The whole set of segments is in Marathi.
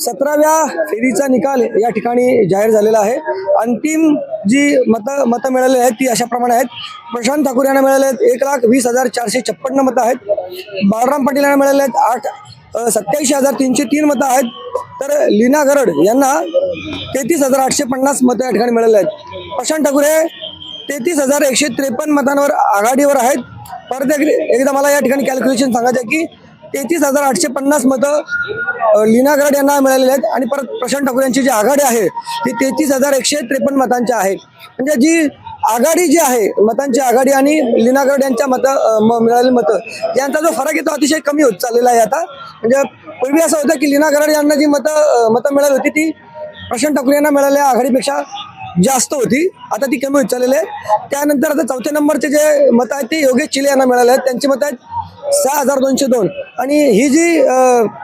सतराव्या फेरीचा निकाल या ठिकाणी जाहीर झालेला आहे. अंतिम जी मतं मतं मिळालेली आहेत ती अशा प्रमाणे आहेत. प्रशांत ठाकूर यांना मिळाले आहेत एक लाख वीस हजार चारशे छप्पन्न मतं आहेत. बाळराम पाटील यांना मिळाले आहेत आठ सत्याऐंशी हजार तीनशे तीन मतं आहेत. तर लीना गरड यांना तेहतीस हजार आठशे पन्नास मतं या ठिकाणी मिळाले आहेत. प्रशांत ठाकूर हे तेहतीस हजार एकशे त्रेपन्न मतांवर आघाडीवर आहेत. परत एकदा मला या ठिकाणी कॅल्क्युलेशन सांगायचं आहे की तेहतीस हजार आठशे पन्नास मतं लीना गरड यांना मिळालेली आहेत. आणि परत प्रशांत ठाकूर यांची जी आघाडी आहे ती तेहतीस हजार एकशे त्रेपन्न मतांची आहे. म्हणजे जी आघाडी जी आहे मतांची आघाडी आणि लीना गड यांच्या मतं म- मिळालेली मतं यांचा जो फरक आहे तो अतिशय कमी होत चाललेला आहे आता. म्हणजे पूर्वी असं होतं की लीना गरड यांना जी मतं मतं मिळाली होती ती प्रशांत ठाकूर यांना मिळालेल्या आघाडीपेक्षा जास्त होती. आता ती कमी होत चाललेली आहे. त्यानंतर आता चौथ्या नंबरचे जे मतं आहेत ते योगेश चिले यांना मिळाले आहेत. त्यांची मतं आहेत सहा हजार दोनशे दोन. आणि ही जी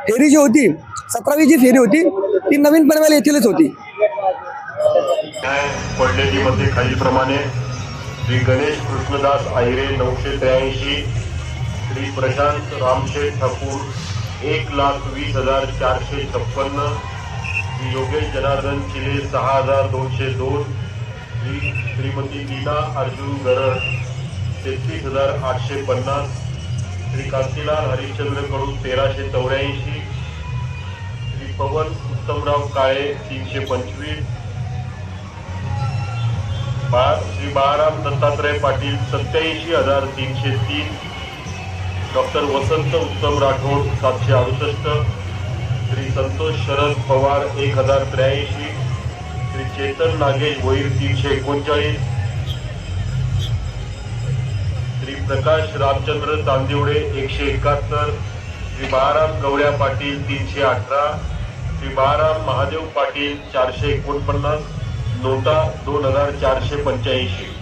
फेरी जी होती सतरावी जी फेरी होती ती नवीन पनवेल येथीलच होती. न्याय पडलेलीमध्ये खालीलप्रमाणे श्री गणेश कृष्णदास आहिरे नऊशे त्र्याऐंशी श्री प्रशांत रामशेठ ठाकूर एक लाख वीस हजार चारशे छप्पन्न श्री योगेश जनार्दन चिले सहा हजार दोनशे दोन श्री श्रीमती लीला अर्जुन गरड तेहतीस हजार आठशे पन्नास श्री कांतीलाल हरिश्चंद्र कडू तेराशे चौऱ्याऐंशी श्री पवन उत्तमराव काळे तीनशे पंचवीस बा श्री बाळाराम दत्तात्रय पाटील सत्याऐंशी हजार तीनशे तीन डॉक्टर वसंत उत्तम राठोड सातशे अडुसष्ट श्री संतोष शरद पवार एक हजार त्र्याऐंशी श्री चेतन नागेश भोईर तीनशे एकोणचाळीस श्री प्रकाश रामचंद्र चांदिवडे एकशे एकाहत्तर श्री बाळाराम गवळ्या पाटील तीनशे अठरा श्री बाळाराम महादेव पाटील चारशे एकोणपन्नास नोटा दोन हजार चारशे पंच्याऐंशी.